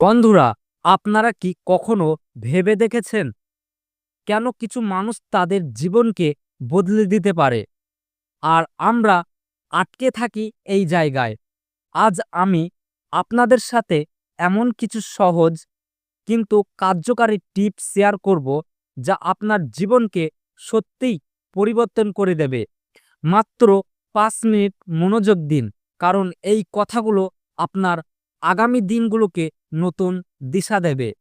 বন্ধুরা, আপনারা কি কখনো ভেবে দেখেছেন কেন কিছু মানুষ তাদের জীবনকে বদলে দিতে পারে? আর আমরা আটকে থাকি এই জায়গায়। আজ আমি আপনাদের সাথে এমন কিছু সহজ কিন্তু কার্যকারী টিপ শেয়ার করব যা আপনার জীবনকে সত্যিই পরিবর্তন করে দেবে। মাত্র পাঁচ মিনিট মনোযোগ দিন, কারণ এই কথাগুলো আপনার আগামী দিনগুলোকে নতুন দিশা দেবে।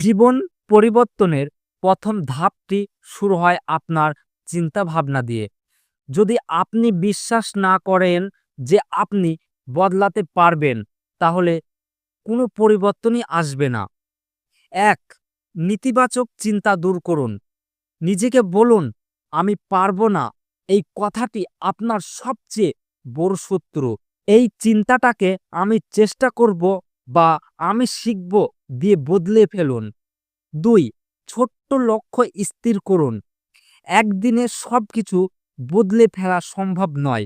জীবন পরিবর্তনের প্রথম ধাপটি শুরু হয় আপনার চিন্তা ভাবনা দিয়ে। যদি আপনি বিশ্বাস না করেন যে আপনি বদলাতে পারবেন, তাহলে কোনো পরিবর্তনই আসবে না। এক, নেতিবাচক চিন্তা দূর করুন। নিজেকে বলুন, আমি পারব না। এই কথাটি আপনার সবচেয়ে বড় শত্রু। এই চিন্তাটাকে আমি চেষ্টা করব বা আমি শিখব দিয়ে বদলে ফেলুন। দুই, ছোট্ট লক্ষ্য স্থির করুন। একদিনে সব কিছু বদলে ফেলা সম্ভব নয়।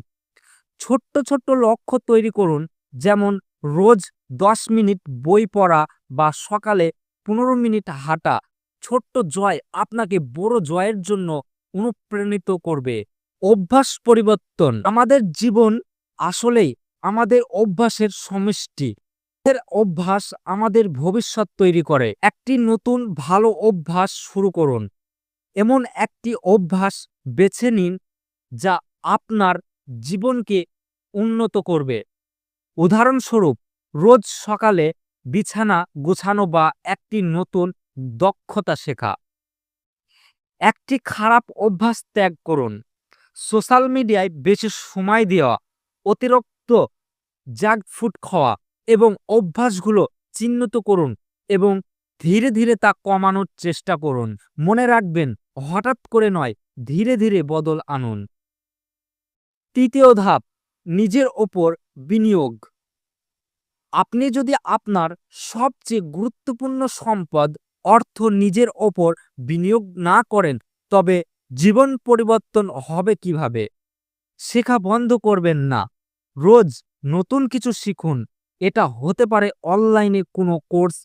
ছোট্ট ছোট্ট লক্ষ্য তৈরি করুন, যেমন রোজ দশ মিনিট বই পড়া বা সকালে পনেরো মিনিট হাঁটা। ছোট্ট জয় আপনাকে বড় জয়ের জন্য অনুপ্রাণিত করবে। অভ্যাস পরিবর্তন। আমাদের জীবন আসলেই আমাদের অভ্যাসের সমষ্টি। অভ্যাস আমাদের ভবিষ্যৎ তৈরি করে। একটি নতুন ভালো অভ্যাস শুরু করুন। এমন একটি অভ্যাস বেছে নিন যা আপনার জীবনকে উন্নত করবে। উদাহরণস্বরূপ, রোজ সকালে বিছানা গোছানো বা একটি নতুন দক্ষতা শেখা। একটি খারাপ অভ্যাস ত্যাগ করুন। সোশ্যাল মিডিয়ায় বেশি সময় দেওয়া, অতিরিক্ত জাঙ্ক ফুড খাওয়া এবং অভ্যাসগুলো চিহ্নিত করুন এবং ধীরে ধীরে তা কমানোর চেষ্টা করুন। মনে রাখবেন, হঠাৎ করে নয়, ধীরে ধীরে বদল আনুন। তৃতীয় ধাপ, নিজের ওপর বিনিয়োগ। আপনি যদি আপনার সবচেয়ে গুরুত্বপূর্ণ সম্পদ, অর্থ নিজের ওপর বিনিয়োগ না করেন, তবে জীবন পরিবর্তন হবে কীভাবে? শেখা বন্ধ করবেন না। রোজ নতুন কিছু শিখুন। এটা হতে পারে অনলাইনে কোনো কোর্স,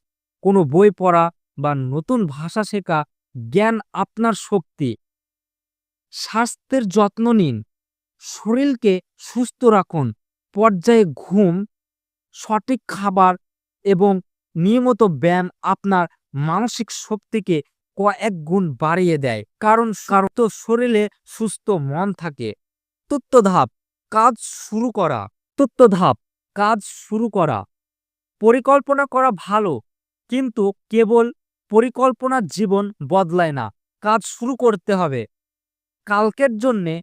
কোনো বই পড়া বা নতুন ভাষা শেখা, জ্ঞান আপনার শক্তি। স্বাস্থ্যের যত্ন নিন। শরীরকে সুস্থ রাখুন। পর্যায়ে ঘুম, সঠিক খাবার এবং নিয়মিত ব্যায়াম আপনার মানসিক শক্তিকে কয়েক গুণ বাড়িয়ে দেয়। কারণ তো শরীরে সুস্থ মন থাকে। তত্ত্ব ধাপ কাজ শুরু করা তত্ত্ব ধাপ কাজ শুরু করা। পরিকল্পনা করা ভালো, কিন্তু কেবল পরিকল্পনার জীবন বদলায় না, কাজ শুরু করতে হবে। কালকের জন্যে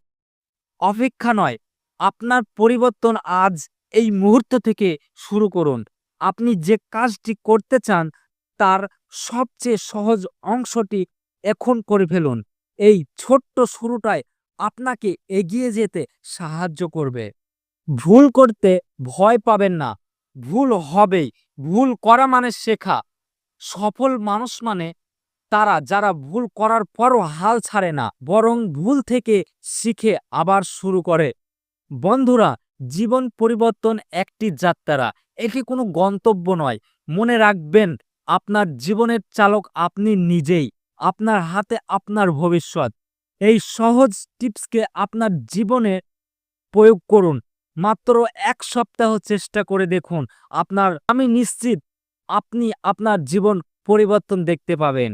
অপেক্ষা নয়, আপনার পরিবর্তন আজ এই মুহূর্ত থেকে শুরু করুন। আপনি যে কাজটি করতে চান, তার সবচেয়ে সহজ অংশটি এখন করে ফেলুন। এই ছোট্ট শুরুটাই আপনাকে এগিয়ে যেতে সাহায্য করবে। ভুল করতে ভয় পাবেন না। ভুল হবেই। ভুল করা মানে শেখা। সফল মানুষ মানে তারা যারা ভুল করার পরও হাল ছাড়ে না, বরং ভুল থেকে শিখে আবার শুরু করে। বন্ধুরা, জীবন পরিবর্তন একটি যাত্রা। এটি কোনো গন্তব্য নয়। মনে রাখবেন, আপনার জীবনের চালক আপনি নিজেই। আপনার হাতে আপনার ভবিষ্যৎ। এই সহজ টিপসকে আপনার জীবনে প্রয়োগ করুন। মাত্র এক সপ্তাহ চেষ্টা করে দেখুন। আপনার, আমি নিশ্চিত আপনি আপনার জীবন পরিবর্তন দেখতে পাবেন।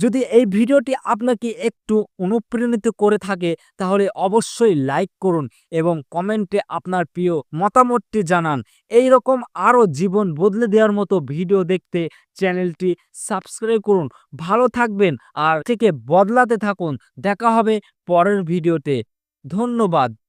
যদি এই ভিডিওটি আপনাকে একটু অনুপ্রাণিত করে থাকে, তাহলে অবশ্যই লাইক করুন এবং কমেন্টে আপনার প্রিয় মতামতটি জানান। এই রকম আরও জীবন বদলে দেওয়ার মতো ভিডিও দেখতে চ্যানেলটি সাবস্ক্রাইব করুন। ভালো থাকবেন আর থেকে বদলাতে থাকুন। দেখা হবে পরের ভিডিওতে। ধন্যবাদ।